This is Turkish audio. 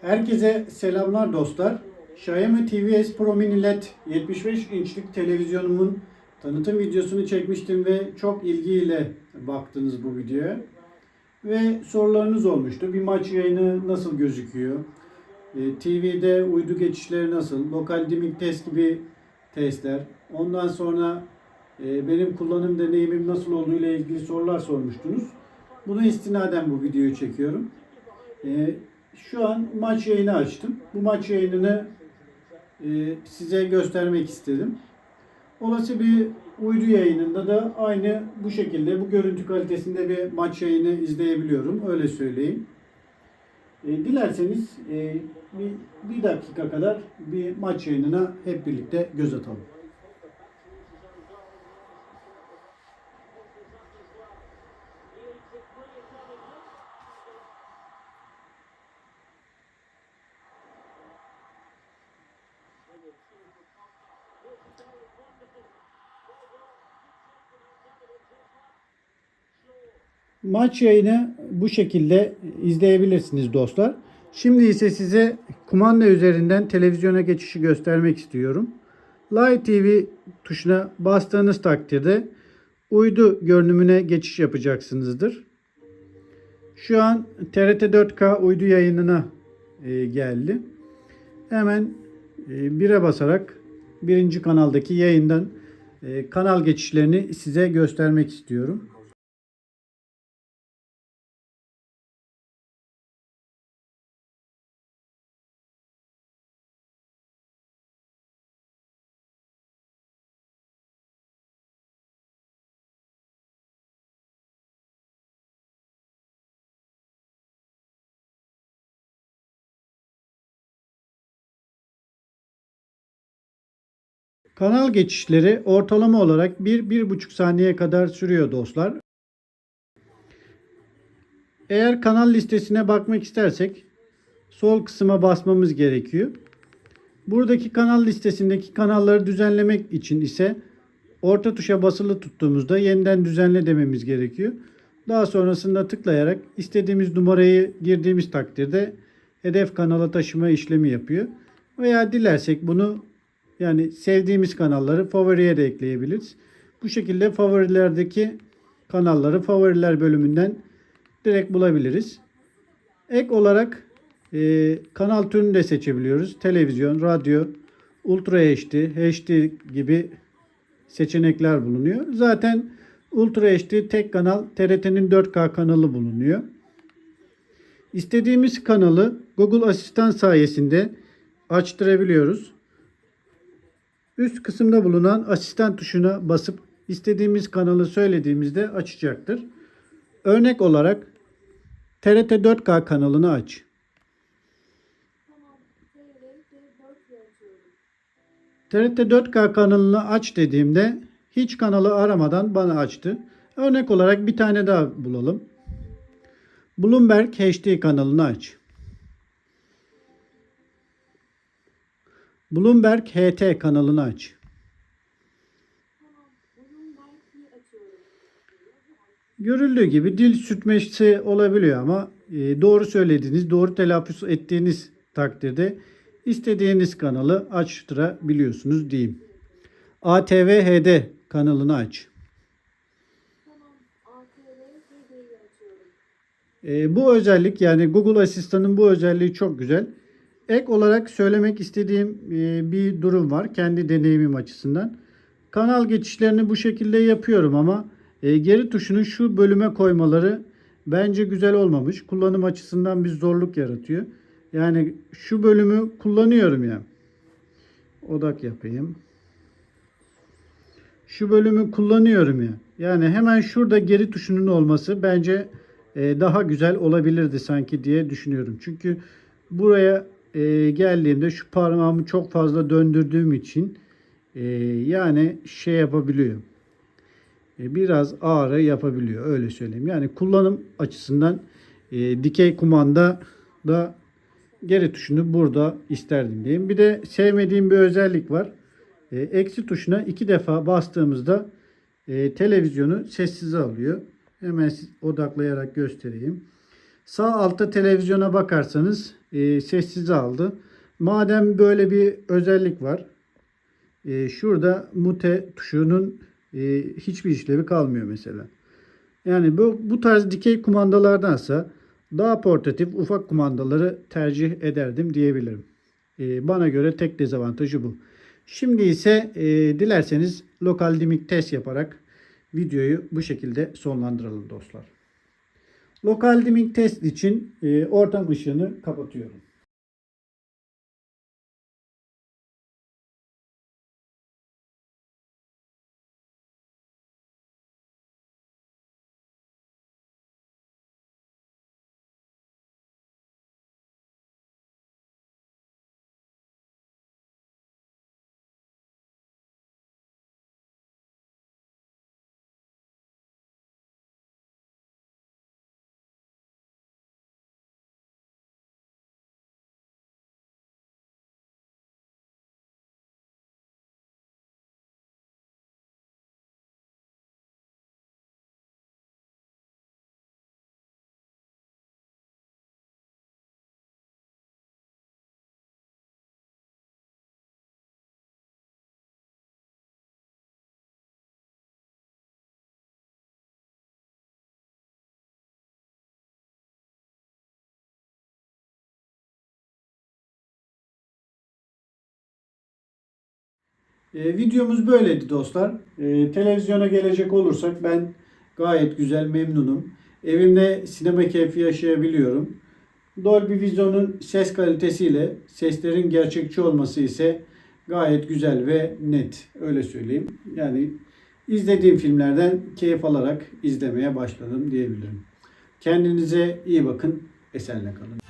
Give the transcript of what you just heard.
Herkese selamlar dostlar. Xiaomi TV S Pro Mini LED 75 inçlik televizyonumun tanıtım videosunu çekmiştim ve çok ilgiyle baktınız bu videoya. Ve sorularınız olmuştu. Bir maç yayını nasıl gözüküyor? E, TV'de uydu geçişleri nasıl? Lokal dimming test gibi testler. Ondan sonra e, benim kullanım deneyimim nasıl olduğu ile ilgili sorular sormuştunuz. Buna istinaden bu videoyu çekiyorum. E, şu an maç yayını açtım. Bu maç yayınını e, size göstermek istedim. Olası bir uydu yayınında da aynı bu şekilde bu görüntü kalitesinde bir maç yayını izleyebiliyorum. Öyle söyleyeyim. E, dilerseniz e, bir, bir dakika kadar bir maç yayınına hep birlikte göz atalım. Maç yayını bu şekilde izleyebilirsiniz dostlar. Şimdi ise size kumanda üzerinden televizyona geçişi göstermek istiyorum. Live TV tuşuna bastığınız takdirde uydu görünümüne geçiş yapacaksınızdır. Şu an TRT 4K uydu yayınına e, geldi. Hemen 1'e basarak birinci kanaldaki yayından e, kanal geçişlerini size göstermek istiyorum. Kanal geçişleri ortalama olarak 1-1,5 saniye kadar sürüyor dostlar. Eğer kanal listesine bakmak istersek sol kısma basmamız gerekiyor. Buradaki kanal listesindeki kanalları düzenlemek için ise orta tuşa basılı tuttuğumuzda yeniden düzenle dememiz gerekiyor. Daha sonrasında tıklayarak istediğimiz numarayı girdiğimiz takdirde hedef kanala taşıma işlemi yapıyor. Veya dilersek bunu yani sevdiğimiz kanalları favoriye de ekleyebiliriz. Bu şekilde favorilerdeki kanalları favoriler bölümünden direkt bulabiliriz. Ek olarak e, kanal türünü de seçebiliyoruz. Televizyon, radyo, Ultra HD, HD gibi seçenekler bulunuyor. Zaten Ultra HD tek kanal TRT'nin 4K kanalı bulunuyor. İstediğimiz kanalı Google Asistan sayesinde açtırabiliyoruz. Üst kısımda bulunan asistan tuşuna basıp istediğimiz kanalı söylediğimizde açacaktır. Örnek olarak TRT 4K kanalını aç. TRT 4K kanalını aç dediğimde hiç kanalı aramadan bana açtı. Örnek olarak bir tane daha bulalım. Bloomberg HD kanalını aç. Bloomberg HT kanalını aç. Görüldüğü gibi dil sürtmesi olabiliyor ama e, doğru söylediğiniz, doğru telaffuz ettiğiniz takdirde istediğiniz kanalı açtırabiliyorsunuz diyeyim. ATV HD kanalını aç. E, bu özellik yani Google Asistan'ın bu özelliği çok güzel. Ek olarak söylemek istediğim e, bir durum var kendi deneyimim açısından. Kanal geçişlerini bu şekilde yapıyorum ama e, geri tuşunu şu bölüme koymaları bence güzel olmamış. Kullanım açısından bir zorluk yaratıyor. Yani şu bölümü kullanıyorum ya. Odak yapayım. Şu bölümü kullanıyorum ya. Yani hemen şurada geri tuşunun olması bence e, daha güzel olabilirdi sanki diye düşünüyorum. Çünkü buraya e, geldiğimde şu parmağımı çok fazla döndürdüğüm için e, yani şey yapabiliyor. E, biraz ağrı yapabiliyor öyle söyleyeyim. Yani kullanım açısından e, dikey kumanda da geri tuşunu burada isterdim diyeyim. Bir de sevmediğim bir özellik var. E, eksi tuşuna iki defa bastığımızda e, televizyonu sessize alıyor. Hemen odaklayarak göstereyim. Sağ altta televizyona bakarsanız e, sessize aldı. Madem böyle bir özellik var. e, şurada mute tuşunun e, hiçbir işlevi kalmıyor mesela. Yani bu, bu tarz dikey kumandalardansa daha portatif ufak kumandaları tercih ederdim diyebilirim. E, bana göre tek dezavantajı bu. Şimdi ise e, dilerseniz lokal dimik test yaparak videoyu bu şekilde sonlandıralım dostlar. Lokal dimming test için e, ortam ışığını kapatıyorum. E, videomuz böyleydi dostlar. E, televizyona gelecek olursak ben gayet güzel memnunum. Evimde sinema keyfi yaşayabiliyorum. Dolby Vision'un ses kalitesiyle seslerin gerçekçi olması ise gayet güzel ve net. Öyle söyleyeyim. Yani izlediğim filmlerden keyif alarak izlemeye başladım diyebilirim. Kendinize iyi bakın. Esenle kalın.